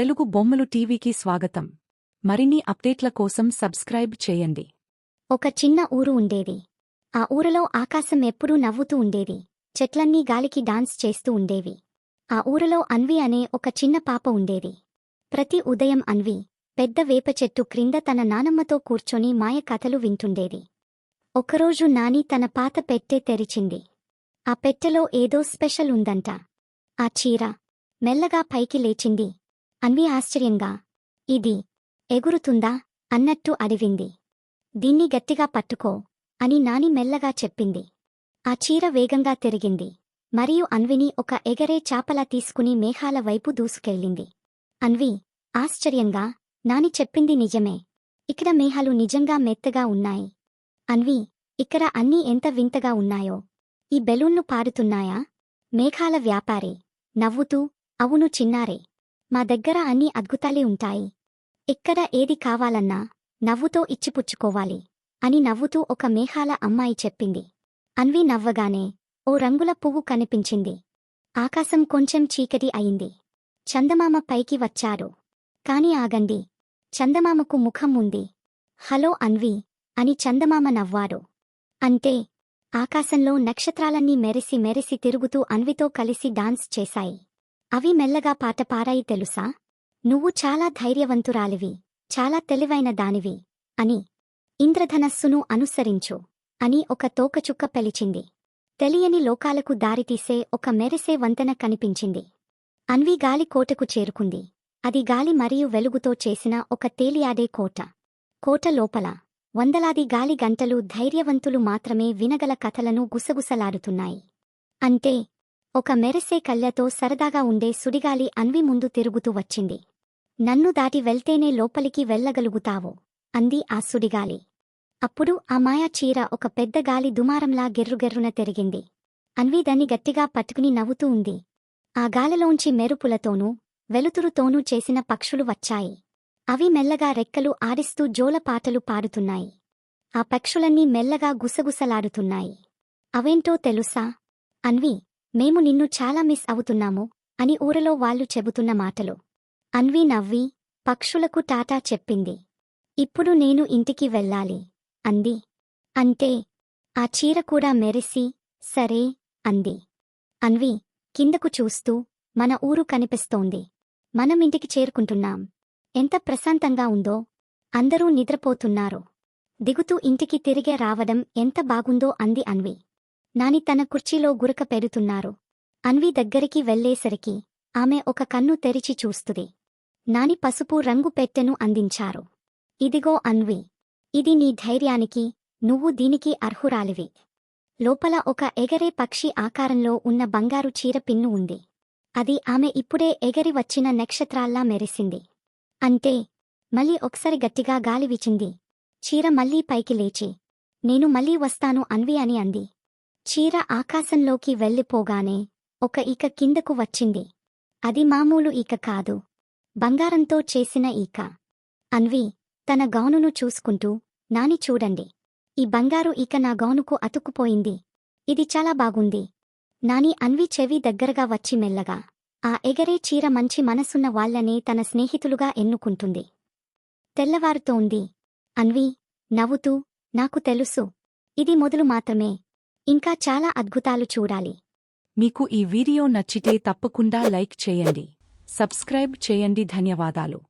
తెలుగు బొమ్మలు టీవీకి స్వాగతం. మరిన్ని అప్డేట్ల కోసం సబ్స్క్రైబ్ చేయండి. ఒక చిన్న ఊరు ఉండేది. ఆ ఊరిలో ఆకాశం ఎప్పుడూ నవ్వుతూ ఉండేది. చెట్లన్నీ గాలికి డాన్స్ చేస్తూ ఉండేవి. ఆ ఊరిలో అన్వి అనే ఒక చిన్న పాప ఉండేది. ప్రతి ఉదయం అన్వి పెద్ద వేప చెట్టు క్రింద తన నానమ్మతో కూర్చొని మాయ కథలు వింటుండేది. ఒకరోజు నాని తన పాత పెట్టె తెరిచింది. ఆ పెట్టెలో ఏదో స్పెషల్ ఉందంట. ఆ చీర మెల్లగా పైకి లేచింది. అన్వి ఆశ్చర్యంగా ఇది ఎగురుతుందా అన్నట్టు అడివింది దీన్ని గట్టిగా పట్టుకో అని నాని మెల్లగా చెప్పింది. ఆ చీర వేగంగా తిరిగింది. మరియు అన్విని ఒక ఎగరే చాపలా తీసుకుని మేఘాల వైపు దూసుకెళ్ళింది. అన్వి ఆశ్చర్యంగా నాని చెప్పింది నిజమే. ఇక్కడ మేఘాలు నిజంగా మెత్తగా ఉన్నాయి. అన్వి ఇక్కడ అన్నీ ఎంత వింతగా ఉన్నాయో. ఈ బెలూన్లు పారుతున్నాయా? మేఘాల వ్యాపారి నవ్వుతూ అవును చిన్నారే. మా దగ్గర అన్ని అద్భుతాలే ఉంటాయి. ఎక్కడ ఏది కావాలన్నా నవ్వుతో ఇచ్చిపుచ్చుకోవాలి అని నవ్వుతూ ఒక మేఘాల అమ్మాయి చెప్పింది. అన్వి నవ్వగానే ఓ రంగుల పువ్వు కనిపించింది. ఆకాశం కొంచెం చీకటి అయింది. చందమామ పైకి వచ్చారు. కాని ఆగండి. చందమామకు ముఖం ఉంది. హలో అన్వి అని చందమామ నవ్వారు. అంటే ఆకాశంలో నక్షత్రాలన్నీ మెరిసి మెరిసి తిరుగుతూ అన్వితో కలిసి డాన్స్ చేశాయి. అవి మెల్లగా పాట పారాయి తెలుసా? నువ్వు చాలా ధైర్యవంతురాలివి చాలా తెలివైన దానివి అని ఇంద్రధనస్సును అనుసరించు అని ఒక తోకచుక్క పెలిచింది. తెలియని లోకాలకు దారితీసే ఒక మెరిసే వంతెన కనిపించింది. అన్వి గాలి కోటకు చేరుకుంది. అది గాలి మరియు వెలుగుతో చేసిన ఒక తేలియాడే కోట. కోట లోపల వందలాది గాలి గంటలు ధైర్యవంతులు మాత్రమే వినగల కథలను గుసగుసలాడుతున్నాయి. అంటే ఒక మెరిసే కళ్ళతో సరదాగా ఉండే సుడిగాలి అన్వి ముందు తిరుగుతూ వచ్చింది. నన్ను దాటి వెళ్తేనే లోపలికి వెళ్ళగలుగుతావు? అంది ఆ సుడిగాలి. అప్పుడు ఆ మాయా చీర ఒక పెద్ద గాలి దుమారంలా గెర్రుగెర్రున తిరిగింది. అన్వి దాన్ని గట్టిగా పట్టుకుని నవ్వుతూ ఉంది. ఆ గాలిలోంచి మెరుపులతోనూ వెలుతురుతోనూ చేసిన పక్షులు వచ్చాయి. అవి మెల్లగా రెక్కలు ఆడిస్తూ జోల పాటలు పాడుతున్నాయి. ఆ పక్షులన్నీ మెల్లగా గుసగుసలాడుతున్నాయి. అవేంటో తెలుసా? అన్వి మేము నిన్ను చాలా మిస్ అవుతున్నాము అని ఊరలో వాళ్ళు చెబుతున్న మాటలు. అన్వి నవ్వి పక్షులకు టాటా చెప్పింది. ఇప్పుడు నేను ఇంటికి వెళ్ళాలి అంది. అంటే ఆ చీర కూడా మెరిసి సరే అంది. అన్వి కిందకు చూస్తూ మన ఊరు కనిపిస్తోంది. మనం ఇంటికి చేరుకుంటున్నాం. ఎంత ప్రశాంతంగా ఉందో. అందరూ నిద్రపోతున్నారు. దిగుతూ ఇంటికి తిరిగే రావడం ఎంత బాగుందో అంది అన్వి. నాని తన కుర్చీలో గురక పెడుతున్నారు. అన్వి దగ్గరికి వెళ్ళేసరికి ఆమె ఒక కన్ను తెరిచి చూస్తుంది. నాని పసుపు రంగు పెట్టెను అందించారు. ఇదిగో అన్వి ఇది నీ ధైర్యానికి నువ్వు దీనికి అర్హురాలివి. లోపల ఒక ఎగరే పక్షి ఆకారంలో ఉన్న బంగారు చీర పిన్ను ఉంది. అది ఆమె ఇప్పుడే ఎగరి వచ్చిన నక్షత్రాల్లా మెరిసింది. అంటే మళ్ళీ ఒకసారి గట్టిగా గాలి వీచింది. చీర మళ్ళీ పైకి లేచి నేను మళ్ళీ వస్తాను అన్వి అని అంది. చీర ఆకాశంలోకి వెళ్ళిపోగానే ఒక ఈక కిందకు వచ్చింది. అది మామూలు ఈక కాదు. బంగారంతో చేసిన ఈక. అన్వి తన గౌనును చూసుకుంటూ నాని చూడండి. ఈ బంగారు ఈక నా గౌనుకు అతుక్కుపోయింది. ఇది చాలా బాగుంది. నాని అన్వి చెవి దగ్గరగా వచ్చి మెల్లగా ఆ ఎగరే చీర మంచి మనసున్న వాళ్ళనే తన స్నేహితులుగా ఎన్నుకుంటుంది. తెల్లవారుతోంది. అన్వి నవ్వుతూ నాకు తెలుసు. ఇది మొదలు మాత్రమే. ఇంకా చాలా అద్భుతాలు చూడాలి. మీకు ఈ వీడియో నచ్చితే తప్పకుండా లైక్ చేయండి. సబ్స్క్రైబ్ చేయండి. ధన్యవాదాలు.